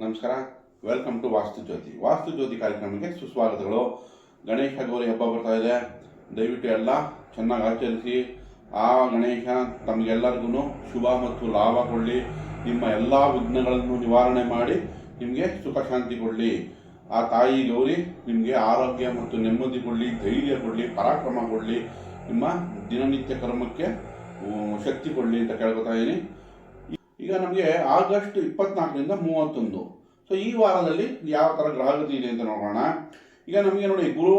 ನಮಸ್ಕಾರ. Welcome to ವಾಸ್ತು ಜ್ಯೋತಿ ವಾಸ್ತು ಜ್ಯೋತಿ ಕಾರ್ಯಕ್ರಮಕ್ಕೆ ಸುಸ್ವಾಗತಗಳು. ಗಣೇಶ ಗೌರಿ ಹಬ್ಬ ಬರ್ತಾ ಇದೆ. ದಯವಿಟ್ಟು ಎಲ್ಲ ಚೆನ್ನಾಗಿ ಆಚರಿಸಿ. ಆ ಗಣೇಶ ತಮಗೆಲ್ಲರಿಗೂ ಶುಭ ಮತ್ತು ಲಾಭ ಕೊಡಲಿ. ನಿಮ್ಮ ಎಲ್ಲ ವಿಘ್ನಗಳನ್ನು ನಿವಾರಣೆ ಮಾಡಿ ನಿಮಗೆ ಸುಖ ಶಾಂತಿ ಕೊಡಲಿ. ಆ ತಾಯಿ ಗೌರಿ ನಿಮಗೆ ಆರೋಗ್ಯ ಮತ್ತು ನೆಮ್ಮದಿ ಕೊಡಲಿ, ಧೈರ್ಯ ಕೊಡಲಿ, ಪರಾಕ್ರಮ ಕೊಡಲಿ. ನಿಮ್ಮ ದಿನನಿತ್ಯ ಕರ್ಮಕ್ಕೆ ಶಕ್ತಿ ಕೊಡಲಿ ಅಂತ ಕೇಳ್ಕೊತಾ ಇದ್ದೀನಿ ಈಗ ನಮಗೆ ಆಗಸ್ಟ್ ಇಪ್ಪತ್ನಾಲ್ಕರಿಂದ ಮೂವತ್ತೊಂದು. ಸೊ ಈ ವಾರದಲ್ಲಿ ಯಾವ ಥರ ಗ್ರಹಗತಿ ಇದೆ ಅಂತ ನೋಡೋಣ. ಈಗ ನಮಗೆ ನೋಡಿ, ಗುರು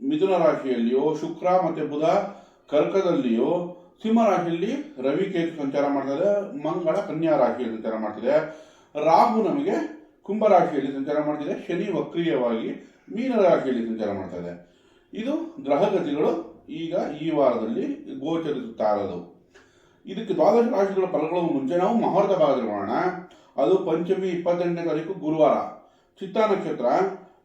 ಮಿಥುನ ರಾಶಿಯಲ್ಲಿಯೋ, ಶುಕ್ರ ಮತ್ತು ಬುಧ ಕರ್ಕದಲ್ಲಿಯೋ, ಸಿಂಹ ರಾಶಿಯಲ್ಲಿ ರವಿ ಕೇತು ಸಂಚಾರ ಮಾಡ್ತದೆ ಮಂಗಳ ಕನ್ಯಾ ರಾಶಿಯಲ್ಲಿ ಸಂಚಾರ ಮಾಡ್ತಿದೆ ರಾಹು ನಮಗೆ ಕುಂಭ ರಾಶಿಯಲ್ಲಿ ಸಂಚಾರ ಮಾಡ್ತಿದೆ ಶನಿ ವಕ್ರೀಯವಾಗಿ ಮೀನ ರಾಶಿಯಲ್ಲಿ ಸಂಚಾರ ಮಾಡ್ತಾ ಇದೆ ಗ್ರಹಗತಿಗಳು ಈಗ ಈ ವಾರದಲ್ಲಿ ಗೋಚರಿಸುತ್ತಾ ಇರೋದು. ಇದಕ್ಕೆ ದ್ವಾದಶ ರಾಶಿಗಳ ಫಲಗಳು ಮುಂಚೆ. ನಾವು ಮಹೂರ್ತ ಭಾಗದಲ್ಲಿ ನೋಡೋಣ. ಅದು ಪಂಚಮಿ ಇಪ್ಪತ್ತೆಂಟನೇ ತಾರೀಕು ಗುರುವಾರ. ಚಿತ್ತ ನಕ್ಷತ್ರ.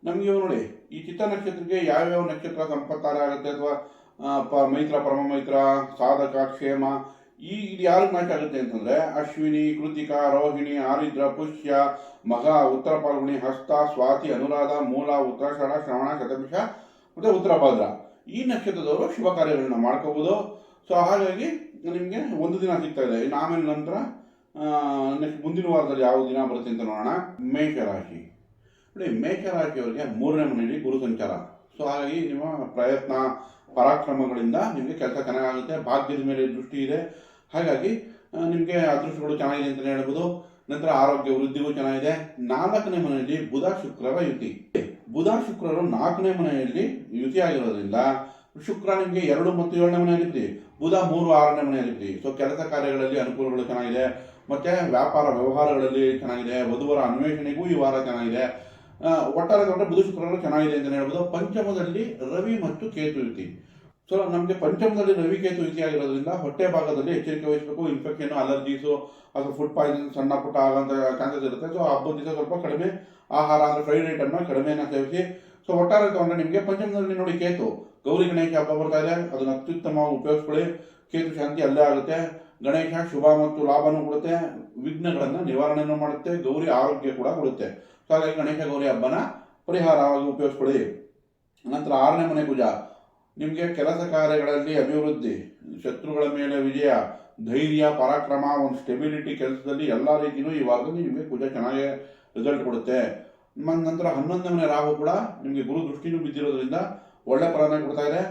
ನಮಗೆ ನೋಡಿ, ಈ ಚಿತ್ತ ನಕ್ಷತ್ರಕ್ಕೆ ಯಾವ್ಯಾವ ನಕ್ಷತ್ರ ಸಂಪತ್ತಾರ ಆಗುತ್ತೆ ಅಥವಾ ಪ, ಮೈತ್ರ ಪರಮ ಮೈತ್ರ ಸಾಧಕ, ಕ್ಷೇಮ, ಈ, ಇದು ಯಾರಿಗೆ ಮ್ಯಾಚ್ ಆಗುತ್ತೆ ಅಂತಂದ್ರೆ, ಅಶ್ವಿನಿ, ಕೃತಿಕಾ, ರೋಹಿಣಿ, ಆರಿದ್ರ, ಪುಷ್ಯ, ಮಗ, ಉತ್ತರ ಪಾಲ್ಗುಣಿ, ಹಸ್ತ, ಸ್ವಾತಿ, ಅನುರಾಧ, ಮೂಲ, ಉತ್ತರಾಷಾಢ, ಶ್ರವಣ, ಶತಭಿಷ, ಮತ್ತು ಉತ್ತರ ಭಾದ್ರ ಈ ನಕ್ಷತ್ರದವರು ಶುಭ ಕಾರ್ಯಗಳನ್ನ ಮಾಡ್ಕೋಬೋದು. ಸೊ ಹಾಗಾಗಿ ನಿಮಗೆ ಒಂದು ದಿನ ಸಿಗ್ತಾ ಇದೆ. ಇನ್ನು ಆಮೇಲೆ ನಂತರ ನೆಕ್ಸ್ಟ್ ಮುಂದಿನ ವಾರದಲ್ಲಿ ಯಾವ ದಿನ ಬರುತ್ತೆ ಅಂತ ನೋಡೋಣ. ಮೇಷರಾಶಿ. ನೋಡಿ, ಮೇಷರಾಶಿಯವರಿಗೆ ಮೂರನೇ ಮನೆಯಲ್ಲಿ ಗುರು ಸಂಚಾರ. ಸೊ ಹಾಗಾಗಿ ನಿಮ್ಮ ಪ್ರಯತ್ನ, ಪರಾಕ್ರಮಗಳಿಂದ ನಿಮಗೆ ಕೆಲಸ ಚೆನ್ನಾಗಾಗುತ್ತೆ, ಭಾಗ್ಯದ ಮೇಲೆ ದೃಷ್ಟಿ ಇದೆ. ಹಾಗಾಗಿ ನಿಮಗೆ ಅದೃಷ್ಟಗಳು ಚೆನ್ನಾಗಿದೆ ಅಂತಲೇ ಹೇಳ್ಬೋದು. ನಂತರ ಆರೋಗ್ಯ ವೃದ್ಧಿಗೂ ಚೆನ್ನಾಗಿದೆ. ನಾಲ್ಕನೇ ಮನೆಯಲ್ಲಿ ಬುಧ, ಶುಕ್ರರ ಯುತಿ. ಬುಧ, ಶುಕ್ರರು ನಾಲ್ಕನೇ ಮನೆಯಲ್ಲಿ ಯುತಿಯಾಗಿರೋದ್ರಿಂದ ಶುಕ್ರ ನಿಮಗೆ ಎರಡು ಮತ್ತು ಏಳನೇ ಮನೆಯಲ್ಲಿರ್ತೀವಿ. ಬುಧ ಮೂರು ಆರನೇ ಮನೆಯಲ್ಲಿದ್ದೀವಿ ಸೊ ಕೆಲಸ ಕಾರ್ಯಗಳಲ್ಲಿ ಅನುಕೂಲಗಳು ಚೆನ್ನಾಗಿದೆ. ಮತ್ತೆ ವ್ಯಾಪಾರ ವ್ಯವಹಾರಗಳಲ್ಲಿ ಚೆನ್ನಾಗಿದೆ. ವಧುವರ ಅನ್ವೇಷಣೆಗೂ ಈ ವಾರ ಚೆನ್ನಾಗಿದೆ. ಒಟ್ಟಾರೆ ತಗೊಂಡ್ರೆ ಬುಧ ಶುಕ್ರಗಳು ಚೆನ್ನಾಗಿದೆ ಅಂತ ಹೇಳ್ಬೋದು. ಪಂಚಮದಲ್ಲಿ ರವಿ ಮತ್ತು ಕೇತು ಯುತಿ ಸೊ ನಮಗೆ ಪಂಚಮದಲ್ಲಿ ರವಿ, ಕೇತು ಯುತಿ ಆಗಿರೋದ್ರಿಂದ ಹೊಟ್ಟೆ ಭಾಗದಲ್ಲಿ ಎಚ್ಚರಿಕೆ ವಹಿಸಬೇಕು. ಇನ್ಫೆಕ್ಷನ್, ಅಲರ್ಜೀಸು ಅಥವಾ ಫುಡ್ ಪಾಯ್ಸನ್ ಸಣ್ಣ ಪುಟ್ಟ ಆಗೋಂಥ ಚಾನ್ಸಸ್ ಇರುತ್ತೆ. ಸೊ ಹಬ್ಬದ ದಿವಸ ಸ್ವಲ್ಪ ಕಡಿಮೆ. ಆಹಾರ ಅಂದರೆ ಫ್ರೈಡ್ ಐಟಮ್ನ ಕಡಿಮೆನ ಸೇವಿಸಿ. ಸೊ ಒಟ್ಟಾರೆ ತಗೊಂಡ್ರೆ ನಿಮಗೆ ಪಂಚಮದಲ್ಲಿ ನೋಡಿ ಕೇತು. ಗೌರಿ ಗಣೇಶ ಹಬ್ಬ ಬರ್ತಾ ಇದೆ. ಅದನ್ನ ಅತ್ಯುತ್ತಮವಾಗಿ ಉಪಯೋಗಿಸ್ಕೊಳ್ಳಿ. ಕೇತು ಶಾಂತಿ ಅಲ್ಲೇ ಆಗುತ್ತೆ. ಗಣೇಶ ಶುಭ ಮತ್ತು ಲಾಭನೂ ಕೊಡುತ್ತೆ. ವಿಘ್ನಗಳನ್ನು ನಿವಾರಣೆಯನ್ನು ಮಾಡುತ್ತೆ. ಗೌರಿ ಆರೋಗ್ಯ ಕೂಡ ಕೊಡುತ್ತೆ. ಹಾಗಾಗಿ ಗಣೇಶ ಗೌರಿ ಹಬ್ಬನ ಪರಿಹಾರವಾಗಿ ಉಪಯೋಗಿಸ್ಕೊಳ್ಳಿ. ನಂತರ ಆರನೇ ಮನೆ ಪೂಜಾ. ನಿಮಗೆ ಕೆಲಸ ಕಾರ್ಯಗಳಲ್ಲಿ ಅಭಿವೃದ್ಧಿ, ಶತ್ರುಗಳ ಮೇಲೆ ವಿಜಯ, ಧೈರ್ಯ, ಪರಾಕ್ರಮ, ಒಂದು ಸ್ಟೆಬಿಲಿಟಿ ಕೆಲಸದಲ್ಲಿ ಎಲ್ಲ ರೀತಿಯೂ ಈ ವಾರದಲ್ಲಿ ನಿಮಗೆ ಪೂಜೆ ಚೆನ್ನಾಗಿ ರಿಸಲ್ಟ್ ಕೊಡುತ್ತೆ. ನಂತರ ಹನ್ನೊಂದನೇ ರಾಹು ಕೂಡ ನಿಮಗೆ ಗುರು ದೃಷ್ಟಿನೂ ಬಿದ್ದಿರೋದ್ರಿಂದ ಒಳ್ಳೆ ಫಲನ ಕೊಡ್ತಾ ಇದೆ.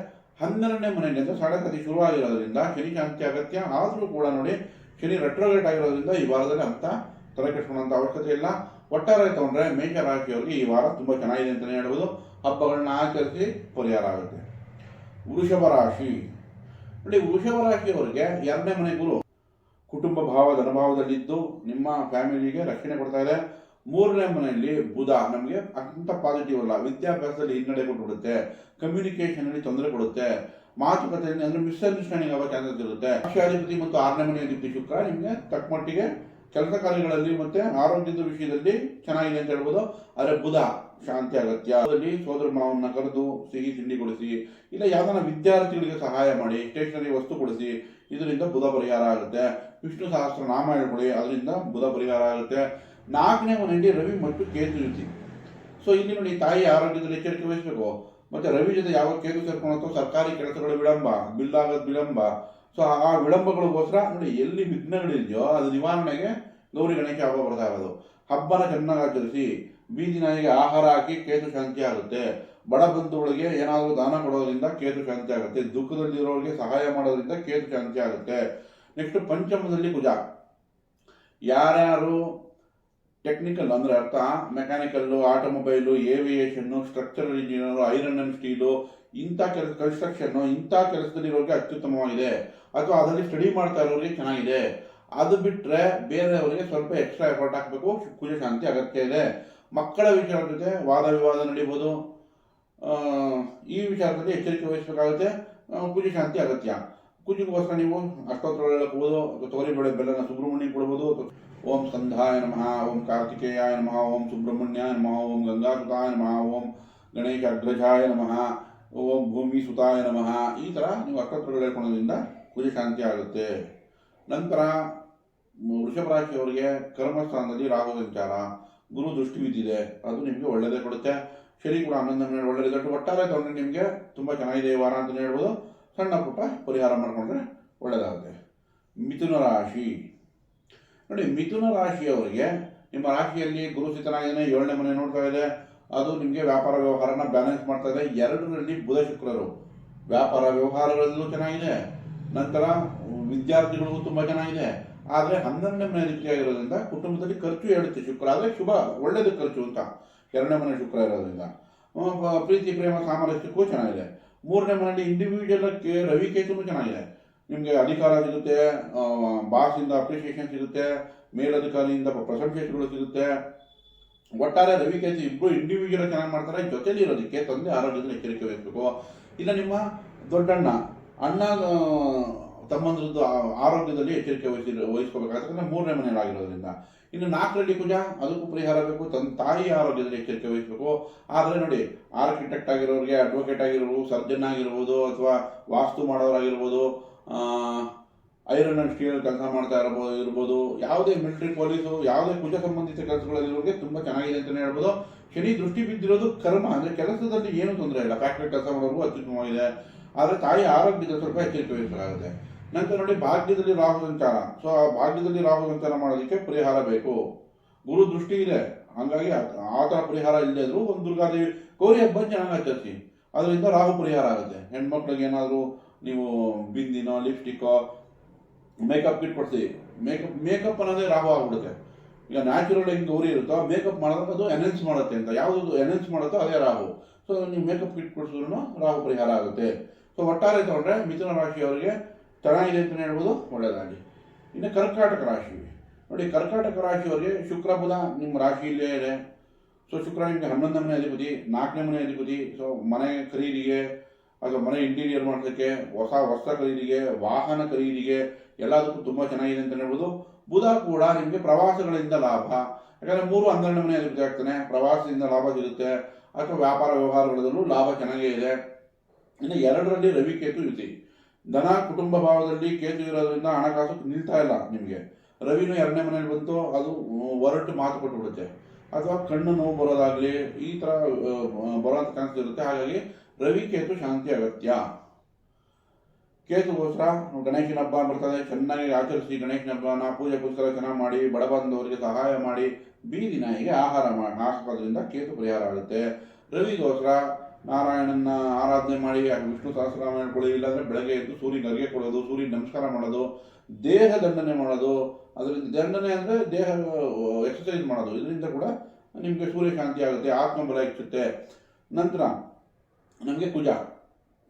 ಹನ್ನೆರಡನೇ ಮನೆಯಿಂದ ಸಡಗತಿ ಶುರುವಾಗಿರೋದ್ರಿಂದ ಶನಿ ಶಾಂತಿ ಅಗತ್ಯ. ಆದರೂ ಕೂಡ ನೋಡಿ ಶನಿ ರೆಟ್ರೋಗೇಟ್ ಆಗಿರೋದ್ರಿಂದ ಈ ವಾರದಲ್ಲಿ ಅಂತ ತಲೆ ಅವಶ್ಯಕತೆ ಇಲ್ಲ. ಒಟ್ಟಾರೆ ತಗೊಂಡ್ರೆ ಮೇಷ ರಾಶಿಯವರಿಗೆ ಈ ವಾರ ತುಂಬ ಚೆನ್ನಾಗಿದೆ ಅಂತಲೇ ಹೇಳ್ಬೋದು. ಹಬ್ಬಗಳನ್ನ ಆಚರಿಸಿ ಪರಿಹಾರ ಆಗುತ್ತೆ. ವೃಷಭ ರಾಶಿ. ನೋಡಿ ವೃಷಭ ರಾಶಿಯವರಿಗೆ ಎರಡನೇ ಮನೆ ಗುರು ಕುಟುಂಬ ಭಾವ ಧನಭಾವದಲ್ಲಿದ್ದು ನಿಮ್ಮ ಫ್ಯಾಮಿಲಿಗೆ ರಕ್ಷಣೆ ಕೊಡ್ತಾ ಇದೆ. ಮೂರನೇ ಮನೆಯಲ್ಲಿ ಬುಧ, ನಮಗೆ ಅತ್ಯಂತ ಪಾಸಿಟಿವ್ ಅಲ್ಲ. ವಿದ್ಯಾಭ್ಯಾಸದಲ್ಲಿ ಹಿನ್ನಡೆ ಕೊಟ್ಬಿಡುತ್ತೆ. ಕಮ್ಯುನಿಕೇಷನಲ್ಲಿ ತೊಂದರೆ ಕೊಡುತ್ತೆ. ಮಾತುಕತೆಯಲ್ಲಿ ಅಂದರೆ ಮಿಸ್ಅಂಡರ್ಸ್ಟ್ಯಾಂಡಿಂಗ್ ಆಗೋ ಚಾನ್ಸಸ್ ಇರುತ್ತೆ. ಪಕ್ಷಾಧಿಪತಿ ಮತ್ತು ಆರನೇ ಮನೆ ಅಧಿಪತಿ ಶುಕ್ರ, ನಿಮಗೆ ತಕ್ಕ ಮಟ್ಟಿಗೆ ಕೆಲಸ ಕಾರ್ಯಗಳಲ್ಲಿ ಮತ್ತೆ ಆರೋಗ್ಯದ ವಿಷಯದಲ್ಲಿ ಚೆನ್ನಾಗಿದೆ ಅಂತ ಹೇಳ್ಬೋದು. ಆದರೆ ಬುಧ, ಶಾಂತಿ, ಅಗತ್ಯ. ಅದರಲ್ಲಿ ಸೋದರ ಮಾವನ್ನ ಕರೆದು ಸಿಹಿ ತಿಂಡಿ ಕೊಡಿಸಿ, ಇಲ್ಲ ಯಾವ್ದಾನ ವಿದ್ಯಾರ್ಥಿಗಳಿಗೆ ಸಹಾಯ ಮಾಡಿ ಸ್ಟೇಷನರಿ ವಸ್ತು ಕೊಡಿಸಿ, ಇದರಿಂದ ಬುಧ ಪರಿಹಾರ ಆಗುತ್ತೆ. ವಿಷ್ಣು ಸಹಸ್ರ ನಾಮ ಹೇಳ್ಕೊಡಿ ಅದರಿಂದ ಬುಧ ಪರಿಹಾರ ಆಗುತ್ತೆ. ನಾಲ್ಕನೇ ಮನೆಯಲ್ಲಿ ರವಿ ಮತ್ತು ಕೇತು ಯುತಿ ಸೊ ಇಲ್ಲಿ ನೋಡಿ ತಾಯಿ ಆರೋಗ್ಯದಲ್ಲಿ ಎಚ್ಚರಿಕೆ ವಹಿಸಬೇಕು. ಮತ್ತೆ ರವಿ ಜೊತೆ ಯಾವ ಕೇತು ಸೇರ್ಕೊಂಡು ಸರ್ಕಾರಿ ಕೆಲಸಗಳ ವಿಳಂಬ, ಬಿಲ್ ಆಗೋದು ವಿಳಂಬ. ಸೊ ಆ ವಿಳಂಬಗಳಿಗೋಸ್ಕರ ನೋಡಿ ಎಲ್ಲಿ ವಿಘ್ನಗಳಿದೆಯೋ ಅದು ನಿವಾರಣೆಗೆ ಗೌರಿ ಗಣೇಶ ಹಬ್ಬ ಬರ್ತಾ ಇರೋದು ಹಬ್ಬನ ಚೆನ್ನಾಗಿ ಆಚರಿಸಿ, ಬೀದಿ ನಾಯಿಗೆ ಆಹಾರ ಹಾಕಿ ಕೇತು ಶಾಂತಿ ಆಗುತ್ತೆ. ಬಡ ಬಂಧುಗಳಿಗೆ ಏನಾದರೂ ದಾನ ಕೊಡೋದ್ರಿಂದ ಕೇತು ಶಾಂತಿ ಆಗುತ್ತೆ. ದುಃಖದಲ್ಲಿರೋರಿಗೆ ಸಹಾಯ ಮಾಡೋದ್ರಿಂದ ಕೇತು ಶಾಂತಿ ಆಗುತ್ತೆ. ನೆಕ್ಸ್ಟ್ ಪಂಚಮದಲ್ಲಿ ಕುಜ ಯಾರ್ಯಾರು ಟೆಕ್ನಿಕಲ್ ಅಂದರೆ ಅರ್ಥ mechanical automobile aviation structural engineer iron and steel ಇಂಥ ಕೆಲಸ ಕನ್ಸ್ಟ್ರಕ್ಷನ್ ಇಂಥ ಕೆಲಸದಲ್ಲಿ ಇರೋರಿಗೆ ಅತ್ಯುತ್ತಮವಾಗಿದೆ. ಅಥವಾ ಅದರಲ್ಲಿ ಸ್ಟಡಿ ಮಾಡ್ತಾ ಇರೋರಿಗೆ ಚೆನ್ನಾಗಿದೆ. ಅದು ಬಿಟ್ಟರೆ ಬೇರೆಯವರಿಗೆ ಸ್ವಲ್ಪ ಎಕ್ಸ್ಟ್ರಾ ಎಫರ್ಟ್ ಹಾಕಬೇಕು ಖುಷಿ ಶಾಂತಿ ಅಗತ್ಯ ಇದೆ. ಮಕ್ಕಳ ವಿಚಾರದ ಜೊತೆ ವಾದ ವಿವಾದ ನಡೀಬೋದು. ಈ ವಿಚಾರದಲ್ಲಿ ಎಚ್ಚರಿಕೆ ವಹಿಸಬೇಕಾಗುತ್ತೆ. ಕುಜ ಶಾಂತಿ ಅಗತ್ಯ. ಕುಜಿಗೋಸ್ಕರ ನೀವು ಅಷ್ಟೋತ್ತರ ಹೇಳಬಹುದು ಅಥವಾ ತೊಗರಿಬೇಳೆ ಬೆಲ್ಲನ ಸುಬ್ರಹ್ಮಣ್ಯ ಕೊಡ್ಬೋದು ಓಂ ಸಂಧ್ಯಾಯ ನಮಃ, ಓಂ ಕಾರ್ತಿಕೇಯಾಯ ನಮಃ, ಓಂ ಸುಬ್ರಹ್ಮಣ್ಯಾಯ ನಮಃ, ಓಂ ಗಂಗಾಸುತಾಯ ನಮಃ, ಓಂ ಗಣೇಶ ಅಗ್ರಜಾಯ ನಮಃ, ಓಂ ಭೂಮಿ ಸುತಾಯ ನಮಃ. ಈ ಥರ ನೀವು ಅಷ್ಟೋತ್ತರಗಳು ಹೇಳ್ಕೊಳ್ಳೋದ್ರಿಂದ ಕುಜ ಶಾಂತಿ ಆಗುತ್ತೆ. ನಂತರ ವೃಷಭ ರಾಶಿಯವರಿಗೆ ಕರ್ಮಸ್ಥಾನದಲ್ಲಿ ರಾಹು ಸಂಚಾರ. ಗುರು ದೃಷ್ಟಿ ಬಿದ್ದಿದೆ ಅದು ನಿಮಗೆ ಒಳ್ಳೆಯದೇ ಕೊಡುತ್ತೆ. ಶನಿ ಕೂಡ ಆನಂದ ಒಳ್ಳೆ ರಿಸಲ್ಟ್ ಒಟ್ಟಾರೆ ತಗೊಂಡ್ರೆ ನಿಮಗೆ ತುಂಬ ಚೆನ್ನಾಗಿದೆ ಈ ವಾರ ಅಂತಲೇ ಹೇಳ್ಬೋದು. ಸಣ್ಣ ಪುಟ್ಟ ಪರಿಹಾರ ಮಾಡಿಕೊಂಡ್ರೆ ಒಳ್ಳೆಯದಾಗುತ್ತೆ ಮಿಥುನ ರಾಶಿ. ನೋಡಿ, ಮಿಥುನ ರಾಶಿಯವರಿಗೆ ನಿಮ್ಮ ರಾಶಿಯಲ್ಲಿ ಗುರು ಸ್ಥಿತನಾಗಿದ್ದಾನೆ ಏಳನೇ ಮನೆ ನೋಡ್ತಾ ಇದೆ. ಅದು ನಿಮಗೆ ವ್ಯಾಪಾರ ವ್ಯವಹಾರನ ಬ್ಯಾಲೆನ್ಸ್ ಮಾಡ್ತಾ ಇದೆ. ಎರಡರಲ್ಲಿ ಬುಧ ಶುಕ್ರರು. ವ್ಯಾಪಾರ ವ್ಯವಹಾರಗಳಲ್ಲೂ ಚೆನ್ನಾಗಿದೆ. ನಂತರ ವಿದ್ಯಾರ್ಥಿಗಳಿಗೂ ತುಂಬ ಚೆನ್ನಾಗಿದೆ. ಆದರೆ ಹನ್ನೆರಡನೇ ಮನೆ ರೀತಿಯಾಗಿರೋದ್ರಿಂದ ಕುಟುಂಬದಲ್ಲಿ ಖರ್ಚು ಹೇಳುತ್ತೆ ಶುಕ್ರ ಆದರೆ ಶುಭ ಒಳ್ಳೆಯದು ಖರ್ಚು ಅಂತ. ಎರಡನೇ ಮನೆ ಶುಕ್ರ ಇರೋದ್ರಿಂದ. ಪ್ರೀತಿ, ಪ್ರೇಮ ಸಾಮರಸ್ಯಕ್ಕೂ ಚೆನ್ನಾಗಿದೆ. ಮೂರನೇ ಮನೆಯಲ್ಲಿ ಇಂಡಿವಿಜುವಲ್ ರವಿ ಕೇತುನು ಚೆನ್ನಾಗಿದೆ. ನಿಮಗೆ ಅಧಿಕಾರ ಸಿಗುತ್ತೆ ಬಾಸಿಂದ ಅಪ್ರಿಷಿಯೇಷನ್ ಸಿಗುತ್ತೆ, ಮೇಲಧಿಕಾರಿಯಿಂದ ಪ್ರಶಂಸೆಗಳು ಸಿಗುತ್ತೆ. ಒಟ್ಟಾರೆ ರವಿ ಕೇತು ಇಬ್ಬರು ಇಂಡಿವಿಜುವಲ್ ಚೆನ್ನಾಗಿ ಮಾಡ್ತಾರೆ, ಜೊತೆಲಿ ಇರೋದಕ್ಕೆ ತಂದೆ ಆರೋಗ್ಯದಲ್ಲಿ ಎಚ್ಚರಿಕೆ ವಹಿಸಬೇಕು. ಇಲ್ಲ ನಿಮ್ಮ ದೊಡ್ಡಣ್ಣ, ಅಣ್ಣ ತಮ್ಮಂದ್ರದ್ದು ಆರೋಗ್ಯದಲ್ಲಿ ಎಚ್ಚರಿಕೆ ವಹಿಸಿ ವಹಿಸ್ಕೋಬೇಕಾಗ್ತದೆ ಮೂರನೇ ಮನೆಯಲ್ಲಾಗಿರೋದ್ರಿಂದ. ಇನ್ನು ನಾಲ್ಕರಲ್ಲಿ ಕುಜ ಅದಕ್ಕೂ ಪರಿಹಾರ ಬೇಕು ತನ್ನ ತಾಯಿ ಆರೋಗ್ಯದಲ್ಲಿ ಎಚ್ಚರಿಕೆ ವಹಿಸಬೇಕು. ಆದರೆ ನೋಡಿ ಆರ್ಕಿಟೆಕ್ಟ್ ಆಗಿರೋರಿಗೆ ಅಡ್ವೊಕೇಟ್ ಆಗಿರ್ಬೋದು ಸರ್ಜನ್ ಆಗಿರ್ಬೋದು, ಅಥವಾ ವಾಸ್ತು ಮಾಡೋರಾಗಿರ್ಬೋದು ಐರನ್ ಅಂಡ್ ಸ್ಟೀಲ್ ಕೆಲಸ ಮಾಡ್ತಾ ಇರ್ಬೋದು ಇರ್ಬೋದು. ಯಾವುದೇ ಮಿಲಿಟರಿ ಪೊಲೀಸು, ಯಾವುದೇ ಕುಜ ಸಂಬಂಧಿತ ಕೆಲಸಗಳಲ್ಲಿ ಇವ್ರಿಗೆ ತುಂಬ ಚೆನ್ನಾಗಿದೆ ಅಂತಲೇ ಹೇಳ್ಬೋದು. ಶನಿ ದೃಷ್ಟಿ ಬಿದ್ದಿರೋದು ಕರ್ಮ, ಅಂದರೆ ಕೆಲಸದಲ್ಲಿ ಏನೂ ತೊಂದರೆ ಇಲ್ಲ. ಫ್ಯಾಕ್ಟ್ರಿ ಕೆಲಸ ಮಾಡೋರ್ಗೂ ಅತ್ಯುತ್ತಮವಾಗಿದೆ. ಆದರೆ ತಾಯಿ ಆರೋಗ್ಯದ ಸ್ವಲ್ಪ ಎಚ್ಚರಿಕೆ ವಹಿಸಲಾಗುತ್ತೆ. ನಂತರ ನೋಡಿ, ಭಾಗ್ಯದಲ್ಲಿ ರಾಹು ಸಂಚಾರ. ಸೊ ಆ ಭಾಗ್ಯದಲ್ಲಿ ರಾಹು ಸಂಚಾರ ಮಾಡೋದಕ್ಕೆ ಪರಿಹಾರ ಬೇಕು. ಗುರು ದೃಷ್ಟಿ ಇದೆ. ಹಾಗಾಗಿ ಆ- ಥರ ಪರಿಹಾರ ಇಲ್ಲದೆ ಇದ್ರು ಒಂದು ದುರ್ಗಾದೇವಿ ಗೌರಿ ಹಬ್ಬ ಚೆನ್ನಾಗಿ ಆಚರಿಸಿ. ಅದರಿಂದ ರಾಹು ಪರಿಹಾರ ಆಗುತ್ತೆ. ಹೆಣ್ಮಕ್ಳಿಗೆ ಏನಾದರೂ ನೀವು ಬಿಂದಿನೋ ಲಿಪ್ಸ್ಟಿಕ್ಕೋ ಮೇಕಪ್ ಕಿಟ್ ಕೊಡ್ತೀವಿ. ಮೇಕಪ್ ಮೇಕಪ್ ಅನ್ನೋದೇ ರಾಹು ಆಗ್ಬಿಡುತ್ತೆ. ಈಗ ನ್ಯಾಚುರಲ್ ಹೆಂಗೆ ಗೌರಿ ಇರುತ್ತೋ ಮೇಕಪ್ ಮಾಡಿದ್ರೆ ಅದು ಎನ್ಹೆನ್ಸ್ ಮಾಡುತ್ತೆ ಅಂತ. ಯಾವುದು ಎನ್ಹೆನ್ಸ್ ಮಾಡುತ್ತೋ ಅದೇ ರಾಹು. ಸೊ ನೀವು ಮೇಕಪ್ ಕಿಟ್ ಕೊಡಿಸಿದ್ರು ರಾಹು ಪರಿಹಾರ ಆಗುತ್ತೆ. ಸೊ ಒಟ್ಟಾರೆ ತಗೊಂಡ್ರೆ ಮಿಥುನ ರಾಶಿಯವರಿಗೆ ಚೆನ್ನಾಗಿದೆ ಅಂತಲೇ ಹೇಳ್ಬೋದು. ಒಳ್ಳೆಯದಾಗಿ ಇನ್ನು ಕರ್ಕಾಟಕ ರಾಶಿ. ನೋಡಿ, ಕರ್ಕಾಟಕ ರಾಶಿಯವರಿಗೆ ಶುಕ್ರ ಬುಧ ನಿಮ್ಮ ರಾಶಿಯಲ್ಲೇ ಇದೆ. ಸೊ ಶುಕ್ರ ನಿಮಗೆ ಹನ್ನೊಂದನೇ ಮನೆ ಅಧಿಪತಿ, ನಾಲ್ಕನೇ ಮನೆ ಅಧಿಪತಿ. ಸೊ ಮನೆ ಖರೀದಿಗೆ ಅಥವಾ ಮನೆ ಇಂಟೀರಿಯರ್ ಮಾಡೋದಕ್ಕೆ ಹೊಸ ವಸ್ತ್ರ ಖರೀದಿಗೆ ವಾಹನ ಖರೀದಿಗೆ ಎಲ್ಲದಕ್ಕೂ ತುಂಬ ಚೆನ್ನಾಗಿದೆ ಅಂತ ಹೇಳ್ಬೋದು. ಬುಧ ಕೂಡ ನಿಮಗೆ ಪ್ರವಾಸಗಳಿಂದ ಲಾಭ. ಯಾಕಂದರೆ ಮೂರು ಹನ್ನೆರಡು ಮನೆ ಅಧಿಪತಿ ಆಗ್ತಾನೆ ಪ್ರವಾಸದಿಂದ ಲಾಭ ಸಿಗುತ್ತೆ. ಅಥವಾ ವ್ಯಾಪಾರ ವ್ಯವಹಾರಗಳಲ್ಲೂ ಲಾಭ ಚೆನ್ನಾಗೇ ಇದೆ. ಇನ್ನು ಎರಡರಲ್ಲಿ ರವಿ ಕೇತು ಯುತಿ ಧನ ಕುಟುಂಬ ಭಾವದಲ್ಲಿ ಕೇತು ಇರೋದ್ರಿಂದ ಹಣಕಾಸು ನಿಲ್ತಾ ಇಲ್ಲ ನಿಮಗೆ. ರವಿನೂ ಎರಡನೇ ಮನೆಯಲ್ಲಿ ಬಂತು, ಅದು ಹೊರಟು ಮಾತು ಕೊಟ್ಟುಬಿಡುತ್ತೆ ಅಥವಾ ಕಣ್ಣು ನೋವು ಬರೋದಾಗಲಿ, ಈ ಥರ ಬರೋಂಥ ಚಾನ್ಸ್ ಇರುತ್ತೆ. ಹಾಗಾಗಿ ರವಿ ಕೇತು ಶಾಂತಿ ಅಗತ್ಯ. ಕೇತುಗೋಸ್ಕರ ಗಣೇಶನ ಹಬ್ಬ ಬರ್ತದೆ. ಚೆನ್ನಾಗಿ ಆಚರಿಸಿ ಗಣೇಶನ ಹಬ್ಬನ ಪೂಜೆ ಪುಸ್ತಕ ಚೆನ್ನಾಗಿ ಮಾಡಿ, ಬಡ ಬಂದವರಿಗೆ ಸಹಾಯ ಮಾಡಿ, ಬೀದಿ ನಾಯಿಗೆ ಆಹಾರ ಮಾಡಿ ಹಾಕೋದ್ರಿಂದ ಕೇತು ಪರಿಹಾರ ಆಗುತ್ತೆ. ರವಿಗೋಸ್ಕರ ನಾರಾಯಣನ ಆರಾಧನೆ ಮಾಡಿ ವಿಷ್ಣು ಸಹಸ್ರನಾಮ ಹೇಳ್ಕೊಳ್ಳಿ ಇಲ್ಲಾಂದ್ರೆ ಬೆಳಗ್ಗೆ ಎದ್ದು ಸೂರ್ಯಗೆ ಅರ್ಗೆ ಕೊಡೋದು ಸೂರ್ಯ ನಮಸ್ಕಾರ ಮಾಡೋದು, ದೇಹ ದಂಡನೆ ಮಾಡೋದು, ಅದರಿಂದ ದಂಡನೆ ಅಂದರೆ ದೇಹ ಎಕ್ಸಸೈಸ್ ಮಾಡೋದು. ಇದರಿಂದ ಕೂಡ ನಿಮಗೆ ಸೂರ್ಯ ಶಾಂತಿ ಆಗುತ್ತೆ ಆತ್ಮಬಲ ಹೆಚ್ಚುತ್ತೆ. ನಂತರ ನಮಗೆ ಕುಜ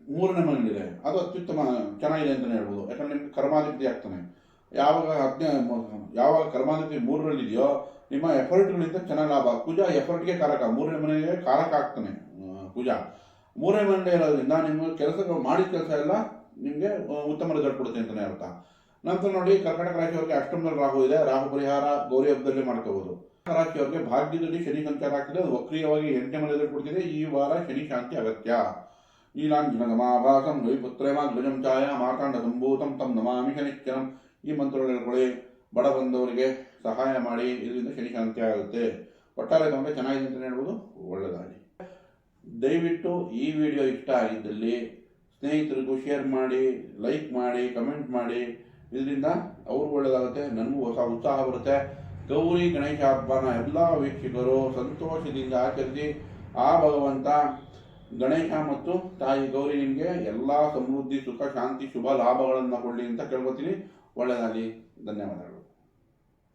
ಮೂರನೇ ಮನೆಯಲ್ಲಿದೆ ಅದು ಅತ್ಯುತ್ತಮ, ಚೆನ್ನಾಗಿದೆ ಅಂತಲೇ ಹೇಳ್ಬೋದು. ಯಾಕಂದ್ರೆ ನಿಮಗೆ ಕರ್ಮಾಧಿಪತಿ ಆಗ್ತಾನೆ. ಯಾವಾಗ ಅಜ್ಞ ಯಾವಾಗ ಕರ್ಮಾಧಿಪತಿ ಮೂರರಲ್ಲಿದೆಯೋ, ನಿಮ್ಮ ಎಫರ್ಟ್ಗಳಿಂದ ಚೆನ್ನಾಗಿ ಲಾಭ. ಕುಜ ಎಫರ್ಟ್ಗೆ ಕಾರಕ. ಮೂರನೇ ಮನೆಗೆ ಕಾರಕ ಆಗ್ತಾನೆ ಕುಜ ಮೂರನೇ ಮನೆ ಇರೋದ್ರಿಂದ ನಿಮ್ಮ ಕೆಲಸಗಳು, ಮಾಡಿದ ಕೆಲಸ ಎಲ್ಲ ನಿಮಗೆ ಉತ್ತಮ ರಿಸಲ್ಟ್ ಕೊಡುತ್ತೆ ಅಂತಲೇ ಅರ್ಥ. ನಂತರ ನೋಡಿ ಕರ್ನಾಟಕ ರಾಶಿಯವರಿಗೆ ಅಷ್ಟಮದಲ್ಲಿ ರಾಹು ಇದೆ. ರಾಹು ಪರಿಹಾರ ಗೌರಿ ಹಬ್ಬದಲ್ಲಿ ಮಾಡ್ಕೋಬಹುದು ರಾಶಿಯವರಿಗೆ ಭಾಗ್ಯದಲ್ಲಿ ಶನಿ ಸಂಚಾರ ಆಗ್ತಿದೆ. ಅದು ವಕ್ರೀಯವಾಗಿ ಎಂಟನೇ ಮನೆಯಲ್ಲಿ ಕೊಡ್ತಿದೆ. ಈ ವಾರ ಶನಿ ಶಾಂತಿ ಅಗತ್ಯ. ನೀಲಾಂಜನಗಮಾಭಾಸಂ ಧ್ವಜಂ ಛಾಯ ಮಾತಾಂಡ ಸಂಭೂತಂ ತಂ ನಮಾಮಿ ಶನಿಶ್ಚರಂ. ಈ ಮಂತ್ರಗಳು ಹೇಳ್ಕೊಳ್ಳಿ. ಬಡ ಬಂದವರಿಗೆ ಸಹಾಯ ಮಾಡಿ. ಇದರಿಂದ ಶನಿ ಶಾಂತಿ ಆಗುತ್ತೆ. ಒಟ್ಟಾರೆ ತಮಗೆ ಚೆನ್ನಾಗಿದೆ ಅಂತ ಹೇಳ್ಬೋದು. ಒಳ್ಳೆಯದಾಗಿ ದಯವಿಟ್ಟು ಈ ವಿಡಿಯೋ ಇಷ್ಟ ಆಗಿದ್ದಲ್ಲಿ ಸ್ನೇಹಿತರಿಗೂ ಶೇರ್ ಮಾಡಿ, ಲೈಕ್ ಮಾಡಿ, ಕಮೆಂಟ್ ಮಾಡಿ. ಇದರಿಂದ ಅವ್ರಿಗೂ ಒಳ್ಳೆಯದಾಗುತ್ತೆ ನನಗೂ ಹೊಸ ಉತ್ಸಾಹ ಬರುತ್ತೆ. ಗೌರಿ ಗಣೇಶ ಹಬ್ಬನ ಎಲ್ಲ ವೀಕ್ಷಕರು ಸಂತೋಷದಿಂದ ಆಚರಿಸಿ, ಆ ಭಗವಂತ ಗಣೇಶ ಮತ್ತು ತಾಯಿ ಗೌರಿ ನಿಮಗೆ ಎಲ್ಲ ಸಮೃದ್ಧಿ, ಸುಖ, ಶಾಂತಿ, ಶುಭ ಲಾಭಗಳನ್ನು ಕೊಡಲಿ ಅಂತ ಕೇಳ್ಕೊತೀನಿ. ಒಳ್ಳೆಯದಾಗಲಿ ಧನ್ಯವಾದಗಳು.